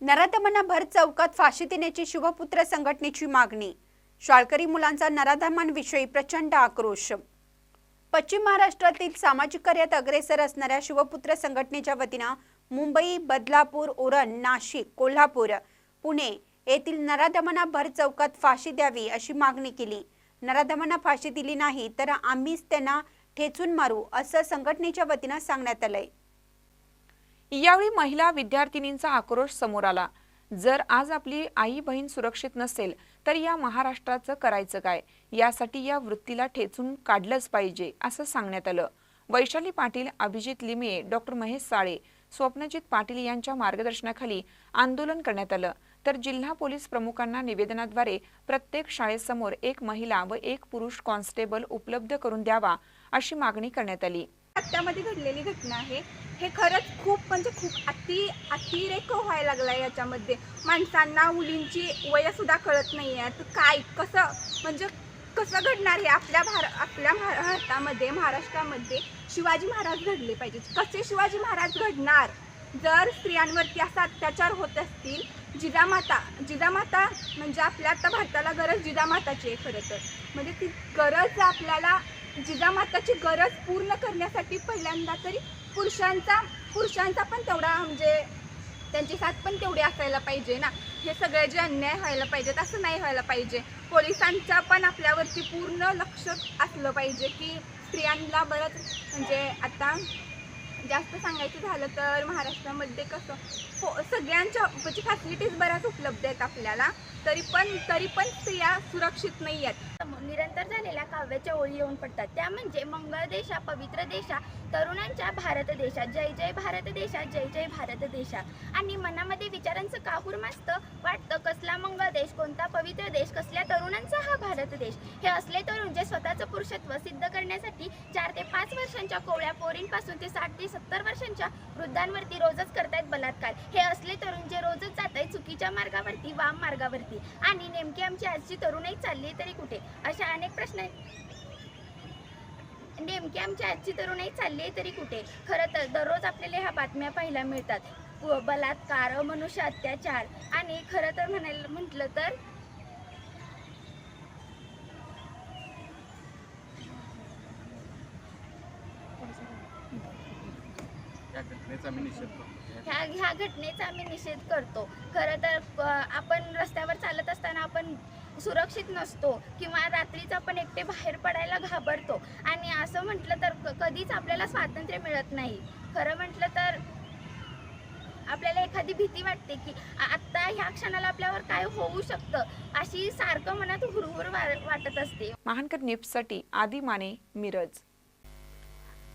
नराधमांना चौकात फाशी देण्याची शिवपुत्र संघटनेची मागणी. शाळकरी मुलांचा नराधमांविषयी प्रचंड आक्रोश. पश्चिम महाराष्ट्रातील सामाजिक कार्यात अग्रेसर असणाऱ्या शिवपुत्र संघटनेच्या वतीनं मुंबई बदलापूर उरण नाशिक कोल्हापूर पुणे येथील नराधमांना भर चौकात फाशी द्यावी अशी मागणी केली. नराधमांना फाशी दिली नाही तर आम्हीच त्यांना ठेचून मारू असं संघटनेच्या वतीनं सांगण्यात आलंय. यावेळी महिला विद्यार्थिनींचा आक्रोश समोर आला. जर आज आपली आई बहीण सुरक्षित नसेल तर या महाराष्ट्राचं करायचं काय? यासाठी या वृत्तीला ठेचून काढलंच पाहिजे असं सांगण्यात आलं. वैशाली पाटील अभिजित लिमये डॉक्टर महेश साळे स्वप्नजित पाटील यांच्या मार्गदर्शनाखाली आंदोलन करण्यात आलं. तर जिल्हा पोलीस प्रमुखांना निवेदनाद्वारे प्रत्येक शाळेसमोर एक महिला व एक पुरुष कॉन्स्टेबल उपलब्ध करून द्यावा अशी मागणी करण्यात आली. घडलेली घटना आहे. हे खरंच खूप म्हणजे खूप अति अतिरेक व्हायला लागलाय याच्यामध्ये. माणसांना मुलींची वयसुद्धा कळत नाही आहे तर काय कसं म्हणजे कसं घडणार हे आपल्या भार आपल्या भारतामध्ये महाराष्ट्रामध्ये शिवाजी महाराज घडले पाहिजे कसे शिवाजी महाराज घडणार? जर स्त्रियांवरती असा अत्याचार होत असतील जिजामाता जिजामाता म्हणजे आपल्या आता भारताला गरज जिजामाताची आहे खरं तर. म्हणजे ती गरज आपल्याला जिजामाताची गरज पूर्ण करण्यासाठी पहिल्यांदा तरी पुरुषांचा पुरुषांचा पण तेवढा म्हणजे त्यांची साथ पण तेवढी असायला पाहिजे ना. हे सगळे जे अन्याय व्हायला पाहिजेत असं नाही व्हायला पाहिजे. पोलिसांचा पण आपल्यावरती पूर्ण लक्ष असलं पाहिजे की स्त्रियांना बरंच म्हणजे आता जास्त सांगायचं झालं तर महाराष्ट्रामध्ये कसं हो सगळ्यांच्या म्हणजे फॅसिलिटीज बऱ्याच उपलब्ध आहेत आपल्याला. तरी पण तरी पण स्त्रिया सुरक्षित नाही आहेत. निरंतर झालेल्या काव्याच्या ओळी येऊन पडतात. त्या म्हणजे मंगळ देशा पवित्र देशा तरुणांच्या भारत देशात जय जय भारत देशात जय जय भारत देशात आणि मनामध्ये विचारांचं काहूर मस्त वाटतं कसला मंगळ देश कोणता पवित्र देश कसल्या तरुणांचा हा भारत देश? हे असले तरुण जे स्वतःचं पुरुषत्व सिद्ध करण्यासाठी चार ते पाच वर्षांच्या कोवळ्या पोरींपासून ते साठ ते सत्तर वर्षांच्या वृद्धांवरती रोजच करतायत बलात्कार. हे असले तरुण जे रोजच जात आहेत चुकीच्या मार्गावरती वाम मार्गावरती. आणि नेमकी आमची आजची तरुणाई चालली तरी कुठे? अशा अनेक प्रश्न आहेत. नेमकी आमची आजची तरुणाई चालली आहे तरी कुठे? खरं तर दररोज आपल्याला ह्या बातम्या पाहायला मिळतात. बलात्कार मनुष्य अत्याचार. आणि खरं तर म्हणायला म्हटलं तर घटनेचा मी निषेध करतो. ह्या ह्या घटनेचा आम्ही निषेध करतो. खरं तर आपण रस्त्यावर चालत असताना आपण सुरक्षित नसतो किंवा रात्रीच आपण एकटे बाहेर पडायला घाबरतो. आणि असं म्हटलं तर कधीच आपल्याला स्वातंत्र्य मिळत नाही. खरं म्हटलं तर आपल्याला एखादी भीती वाटते की आ- आत्ता ह्या क्षणाला आपल्यावर काय होऊ शकतं? अशी सारखं मनात हुरहुर वाटत असते. महानकर न्यूजसाठी आदी माने मिरज.